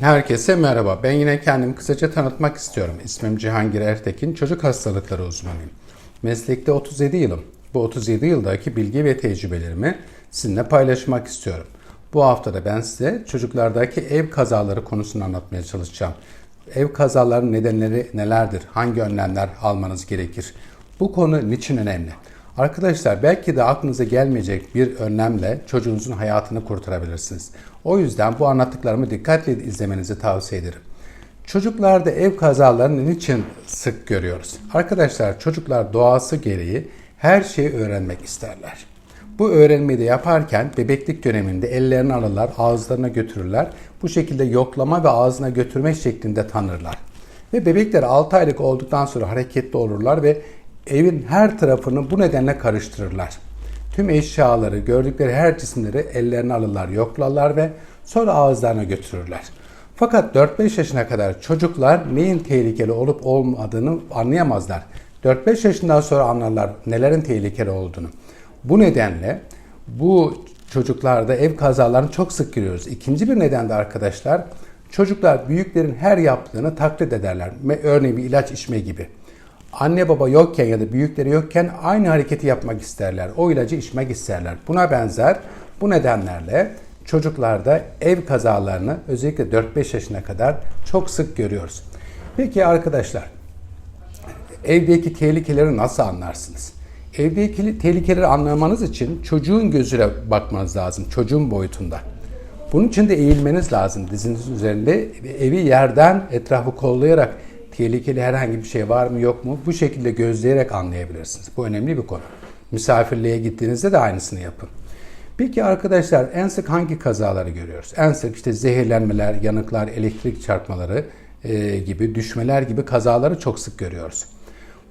Herkese merhaba. Ben yine kendimi kısaca tanıtmak istiyorum. İsmim Cihangir Ertekin, çocuk hastalıkları uzmanıyım. Meslekte 37 yılım. Bu 37 yıldaki bilgi ve tecrübelerimi sizinle paylaşmak istiyorum. Bu haftada ben size çocuklardaki ev kazaları konusunu anlatmaya çalışacağım. Ev kazalarının nedenleri nelerdir? Hangi önlemler almanız gerekir? Bu konu niçin önemli? Arkadaşlar belki de aklınıza gelmeyecek bir önlemle çocuğunuzun hayatını kurtarabilirsiniz. O yüzden bu anlattıklarımı dikkatle izlemenizi tavsiye ederim. Çocuklarda ev kazalarını niçin sık görüyoruz? Arkadaşlar çocuklar doğası gereği her şeyi öğrenmek isterler. Bu öğrenmeyi de yaparken bebeklik döneminde ellerini alırlar, ağızlarına götürürler. Bu şekilde yoklama ve ağzına götürme şeklinde tanırlar. Ve bebekler 6 aylık olduktan sonra hareketli olurlar ve evin her tarafını bu nedenle karıştırırlar. Tüm eşyaları, gördükleri her cisimleri ellerine alırlar, yoklarlar ve sonra ağızlarına götürürler. Fakat 4-5 yaşına kadar çocuklar neyin tehlikeli olup olmadığını anlayamazlar. 4-5 yaşından sonra anlarlar nelerin tehlikeli olduğunu. Bu nedenle bu çocuklarda ev kazalarını çok sık görüyoruz. İkinci bir neden de arkadaşlar çocuklar büyüklerin her yaptığını taklit ederler. Örneğin bir ilaç içme gibi. Anne baba yokken ya da büyükleri yokken aynı hareketi yapmak isterler. O ilacı içmek isterler. Buna benzer bu nedenlerle çocuklarda ev kazalarını özellikle 4-5 yaşına kadar çok sık görüyoruz. Peki arkadaşlar evdeki tehlikeleri nasıl anlarsınız? Evdeki tehlikeleri anlamanız için çocuğun gözüne bakmanız lazım. Çocuğun boyutunda. Bunun için de eğilmeniz lazım diziniz üzerinde. Evi yerden etrafı kollayarak tehlikeli herhangi bir şey var mı yok mu bu şekilde gözleyerek anlayabilirsiniz. Bu önemli bir konu. Misafirliğe gittiğinizde de aynısını yapın. Peki arkadaşlar en sık hangi kazaları görüyoruz? En sık işte zehirlenmeler, yanıklar, elektrik çarpmaları e, gibi, düşmeler gibi kazaları çok sık görüyoruz.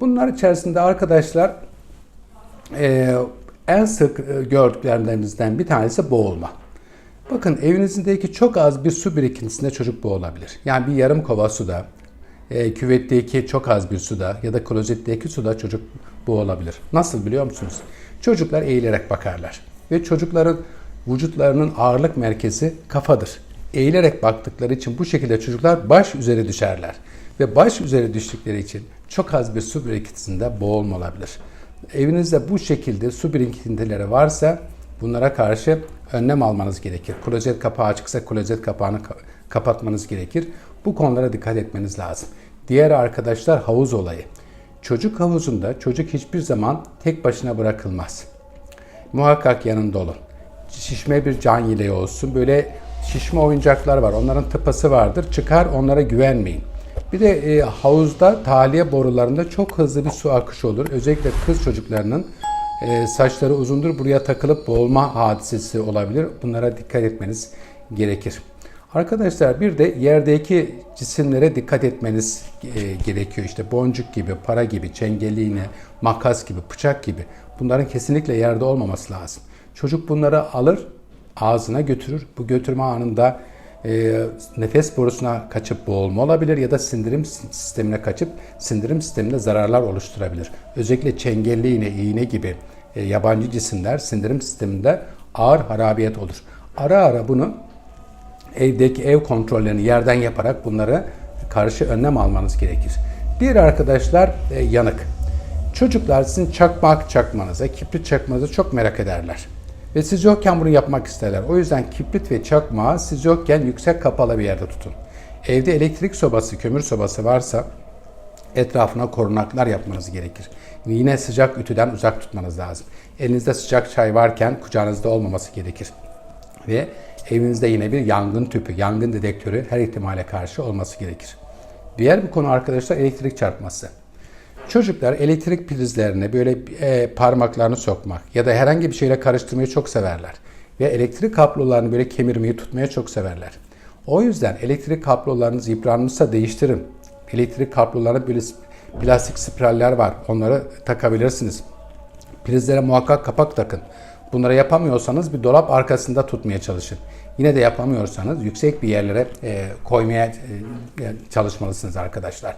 Bunlar içerisinde arkadaşlar e, en sık e, gördüklerimizden bir tanesi boğulma. Bakın evinizdeki çok az bir su birikintisinde çocuk boğulabilir. Yani bir yarım kova suda, e, küvetteki çok az bir suda ya da klozetteki suda çocuk boğulabilir. Nasıl biliyor musunuz? Çocuklar eğilerek bakarlar. Ve çocukların vücutlarının ağırlık merkezi kafadır. Eğilerek baktıkları için bu şekilde çocuklar baş üzeri düşerler. Ve baş üzeri düştükleri için çok az bir su birikintisinde boğulma olabilir. Evinizde bu şekilde su birikintileri varsa bunlara karşı önlem almanız gerekir. Klozet kapağı açıksa klozet kapağını kapatmanız gerekir. Bu konulara dikkat etmeniz lazım. Diğer arkadaşlar havuz olayı. Çocuk havuzunda çocuk hiçbir zaman tek başına bırakılmaz. Muhakkak yanında olun. Şişme bir can yeleği olsun. Böyle şişme oyuncaklar var. Onların tıpası vardır. Çıkar onlara güvenmeyin. Bir de e, havuzda tahliye borularında çok hızlı bir su akışı olur. Özellikle kız çocuklarının e, saçları uzundur. Buraya takılıp boğulma hadisesi olabilir. Bunlara dikkat etmeniz gerekir. Arkadaşlar bir de yerdeki cisimlere dikkat etmeniz e, gerekiyor. İşte boncuk gibi, para gibi, çengelli iğne, makas gibi, bıçak gibi. Bunların kesinlikle yerde olmaması lazım. Çocuk bunları alır, ağzına götürür. Bu götürme anında e, nefes borusuna kaçıp boğulma olabilir ya da sindirim sistemine kaçıp sindirim sisteminde zararlar oluşturabilir. Özellikle çengelli iğne, iğne gibi e, yabancı cisimler sindirim sisteminde ağır harabiyet olur. Ara ara bunu evdeki ev kontrollerini yerden yaparak bunları karşı önlem almanız gerekir. Bir arkadaşlar e, yanık. Çocuklar sizin çakmak çakmanıza, kibrit çakmanıza çok merak ederler. Ve siz yokken bunu yapmak isterler. O yüzden kibrit ve çakmağı siz yokken yüksek kapalı bir yerde tutun. Evde elektrik sobası, kömür sobası varsa etrafına korunaklar yapmanız gerekir. Yine sıcak ütüden uzak tutmanız lazım. Elinizde sıcak çay varken kucağınızda olmaması gerekir. Ve evinizde yine bir yangın tüpü, yangın dedektörü her ihtimale karşı olması gerekir. Diğer bir konu arkadaşlar elektrik çarpması. Çocuklar elektrik prizlerine böyle e, parmaklarını sokmak ya da herhangi bir şeyle karıştırmayı çok severler. Ve elektrik kablolarını böyle kemirmeyi tutmaya çok severler. O yüzden elektrik kablolarınız yıpranmışsa değiştirin. Elektrik kablolarına böyle plastik spiraller var. Onları takabilirsiniz. Prizlere muhakkak kapak takın. Bunları yapamıyorsanız bir dolap arkasında tutmaya çalışın. Yine de yapamıyorsanız yüksek bir yerlere e, koymaya e, çalışmalısınız arkadaşlar.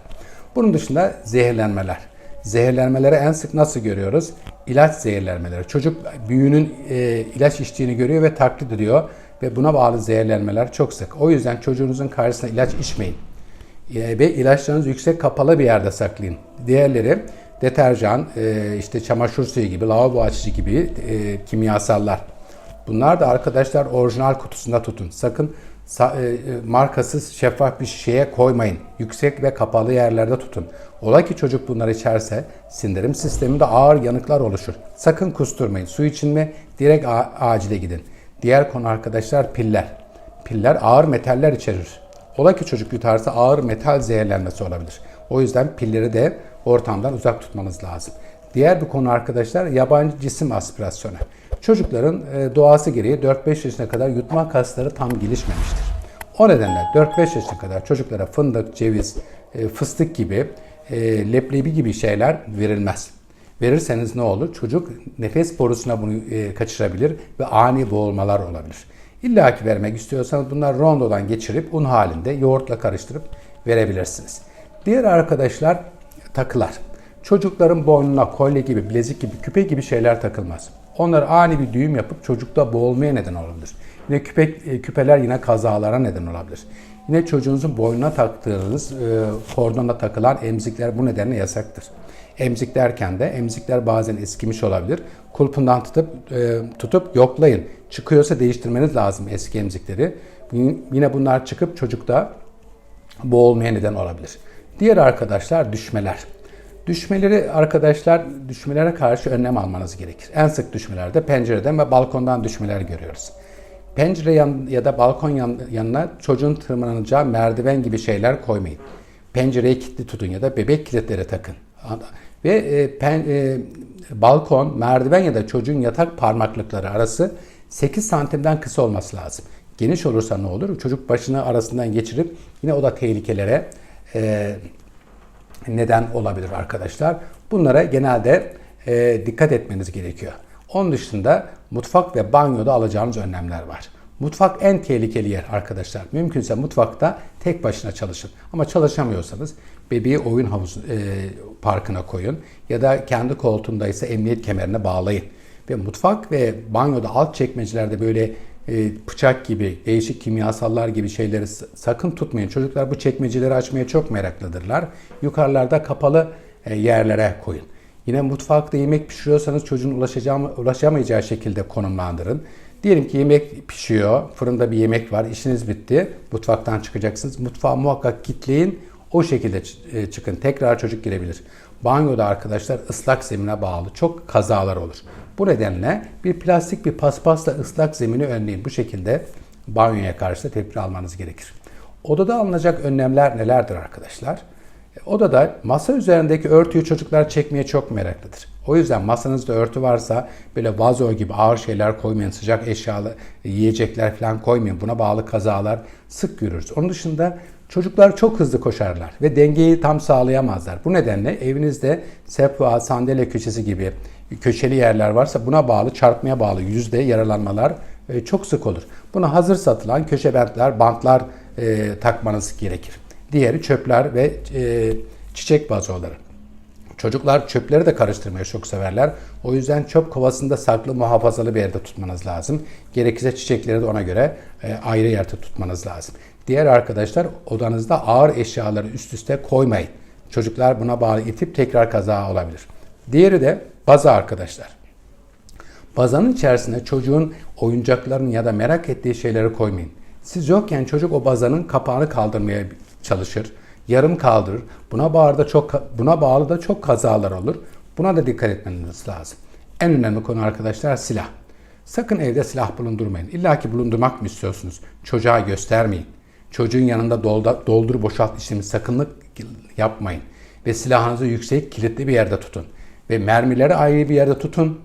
Bunun dışında zehirlenmeler. Zehirlenmeleri en sık nasıl görüyoruz? İlaç zehirlenmeleri. Çocuk büyüğünün e, ilaç içtiğini görüyor ve taklit ediyor. ve buna bağlı zehirlenmeler çok sık. O yüzden çocuğunuzun karşısına ilaç içmeyin. E, ve ilaçlarınızı yüksek kapalı bir yerde saklayın. Diğerleri deterjan, e, işte çamaşır suyu gibi, lavabo açıcı gibi e, kimyasallar. Bunlar da arkadaşlar orijinal kutusunda tutun. Sakın sa- e, markasız şeffaf bir şişeye koymayın. Yüksek ve kapalı yerlerde tutun. Ola ki çocuk bunları içerse sindirim sisteminde ağır yanıklar oluşur. Sakın kusturmayın. Su için mi? Direkt acile gidin. Diğer konu arkadaşlar piller. Piller ağır metaller içerir. Ola ki çocuk yutarsa ağır metal zehirlenmesi olabilir. O yüzden pilleri de ortamdan uzak tutmanız lazım. Diğer bir konu arkadaşlar yabancı cisim aspirasyonu. Çocukların e, doğası gereği 4-5 yaşına kadar yutma kasları tam gelişmemiştir. O nedenle 4-5 yaşına kadar çocuklara fındık, ceviz, e, fıstık gibi, e, leblebi gibi şeyler verilmez. Verirseniz ne olur? Çocuk nefes borusuna bunu kaçırabilir ve ani boğulmalar olabilir. İlla ki vermek istiyorsanız bunlar rondodan geçirip un halinde yoğurtla karıştırıp verebilirsiniz. Diğer arkadaşlar takılar. Çocukların boynuna kolye gibi, bilezik gibi, küpe gibi şeyler takılmaz. Onlar ani bir düğüm yapıp çocukta boğulmaya neden olabilir. Yine küpe, e, küpeler yine kazalara neden olabilir. Yine çocuğunuzun boynuna taktığınız e, kordona takılan emzikler bu nedenle yasaktır. Emzik derken de emzikler bazen eskimiş olabilir. Kulpundan tutup e, tutup yoklayın. Çıkıyorsa değiştirmeniz lazım eski emzikleri. Yine bunlar çıkıp çocukta boğulmaya neden olabilir. Diğer arkadaşlar düşmeler. Düşmeleri arkadaşlar düşmelere karşı önlem almanız gerekir. En sık düşmelerde pencereden ve balkondan düşmeler görüyoruz. Pencere yan, ya da balkon yan, yanına çocuğun tırmanacağı merdiven gibi şeyler koymayın. Pencereyi kilitli tutun ya da bebek kilitleri takın. Ve e, pen, e, balkon, merdiven ya da çocuğun yatak parmaklıkları arası 8 santimden kısa olması lazım. Geniş olursa ne olur? Çocuk başını arasından geçirip yine o da tehlikelere e, neden olabilir arkadaşlar. Bunlara genelde e, dikkat etmeniz gerekiyor. Onun dışında mutfak ve banyoda alacağınız önlemler var. Mutfak en tehlikeli yer arkadaşlar. Mümkünse mutfakta tek başına çalışın. Ama çalışamıyorsanız bebeği oyun havuzu e, parkına koyun ya da kendi koltuğunda ise emniyet kemerine bağlayın. Ve mutfak ve banyoda alt çekmecelerde böyle bıçak gibi, değişik kimyasallar gibi şeyleri sakın tutmayın. Çocuklar bu çekmeceleri açmaya çok meraklıdırlar. Yukarılarda kapalı e, yerlere koyun. Yine mutfakta yemek pişiriyorsanız çocuğun ulaşamayacağı şekilde konumlandırın. Diyelim ki yemek pişiyor, fırında bir yemek var, işiniz bitti, mutfaktan çıkacaksınız. Mutfağı muhakkak kitleyin, o şekilde e, çıkın. Tekrar çocuk girebilir. Banyoda arkadaşlar ıslak zemine bağlı çok kazalar olur. Bu nedenle bir plastik bir paspasla ıslak zemini önleyin. Bu şekilde banyoya karşı da tedbir almanız gerekir. Odada alınacak önlemler nelerdir arkadaşlar? E, odada masa üzerindeki örtüyü çocuklar çekmeye çok meraklıdır. O yüzden masanızda örtü varsa böyle vazo gibi ağır şeyler koymayın. Sıcak eşyalı yiyecekler falan koymayın. Buna bağlı kazalar sık görürüz. Onun dışında çocuklar çok hızlı koşarlar ve dengeyi tam sağlayamazlar. Bu nedenle evinizde sehpa, sandalye köşesi gibi köşeli yerler varsa buna bağlı çarpmaya bağlı yüzde yaralanmalar e, çok sık olur. Buna hazır satılan köşe bentler, bantlar e, takmanız gerekir. Diğeri çöpler ve e, çiçek vazoları. Çocuklar çöpleri de karıştırmayı çok severler. O yüzden çöp kovasında saklı muhafazalı bir yerde tutmanız lazım. Gerekirse çiçekleri de ona göre ayrı yerde tutmanız lazım. Diğer arkadaşlar odanızda ağır eşyaları üst üste koymayın. Çocuklar buna bağlı itip tekrar kaza olabilir. Diğeri de baza arkadaşlar. Bazanın içerisine çocuğun oyuncaklarını ya da merak ettiği şeyleri koymayın. Siz yokken çocuk o bazanın kapağını kaldırmaya çalışır. Yarım kaldırır. Buna bağlı da çok buna bağlı da çok kazalar olur. Buna da dikkat etmeniz lazım. En önemli konu arkadaşlar silah. Sakın evde silah bulundurmayın. İlla ki bulundurmak mı istiyorsunuz? Çocuğa göstermeyin. Çocuğun yanında dolda, doldur boşalt işlemi sakınlık yapmayın. Ve silahınızı yüksek kilitli bir yerde tutun. Ve mermileri ayrı bir yerde tutun.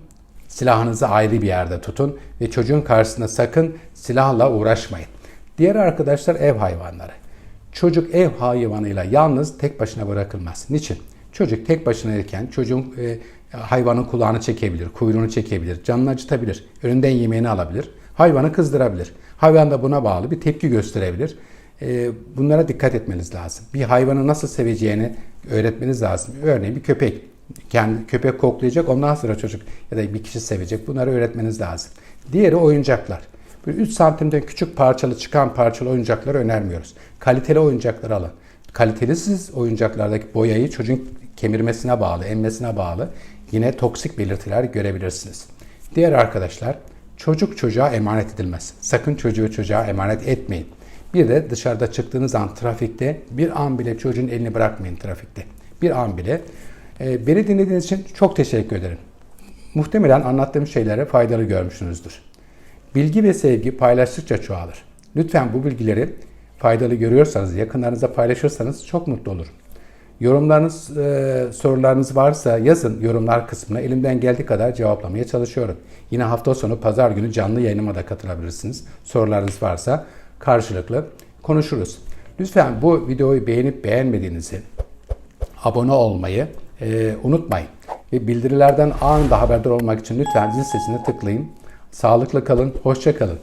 Silahınızı ayrı bir yerde tutun. Ve çocuğun karşısında sakın silahla uğraşmayın. Diğer arkadaşlar ev hayvanları. Çocuk ev hayvanıyla yalnız tek başına bırakılmaz. Niçin? Çocuk tek başına iken çocuğun e, hayvanın kulağını çekebilir, kuyruğunu çekebilir, canını acıtabilir, önünden yemeğini alabilir, hayvanı kızdırabilir. Hayvan da buna bağlı bir tepki gösterebilir. E, bunlara dikkat etmeniz lazım. Bir hayvanı nasıl seveceğini öğretmeniz lazım. Örneğin bir köpek. Kendi köpek koklayacak ondan sonra çocuk ya da bir kişi sevecek. Bunları öğretmeniz lazım. Diğeri oyuncaklar. Böyle 3 santimden küçük parçalı çıkan parçalı oyuncakları önermiyoruz. Kaliteli oyuncakları alın. Kalitelisiz oyuncaklardaki boyayı çocuğun kemirmesine bağlı, emmesine bağlı yine toksik belirtiler görebilirsiniz. Diğer arkadaşlar çocuk çocuğa emanet edilmez. Sakın çocuğu çocuğa emanet etmeyin. Bir de dışarıda çıktığınız an trafikte bir an bile çocuğun elini bırakmayın trafikte. Bir an bile. Ee, beni dinlediğiniz için çok teşekkür ederim. Muhtemelen anlattığım şeylere faydalı görmüşsünüzdür. Bilgi ve sevgi paylaştıkça çoğalır. Lütfen bu bilgileri faydalı görüyorsanız, yakınlarınızla paylaşırsanız çok mutlu olurum. Yorumlarınız, e, sorularınız varsa yazın yorumlar kısmına. Elimden geldiği kadar cevaplamaya çalışıyorum. Yine hafta sonu pazar günü canlı yayınıma da katılabilirsiniz. Sorularınız varsa karşılıklı konuşuruz. Lütfen bu videoyu beğenip beğenmediğinizi, abone olmayı e, unutmayın. Ve bildirilerden anında haberdar olmak için lütfen zil sesine tıklayın. Sağlıklı kalın, hoşça kalın.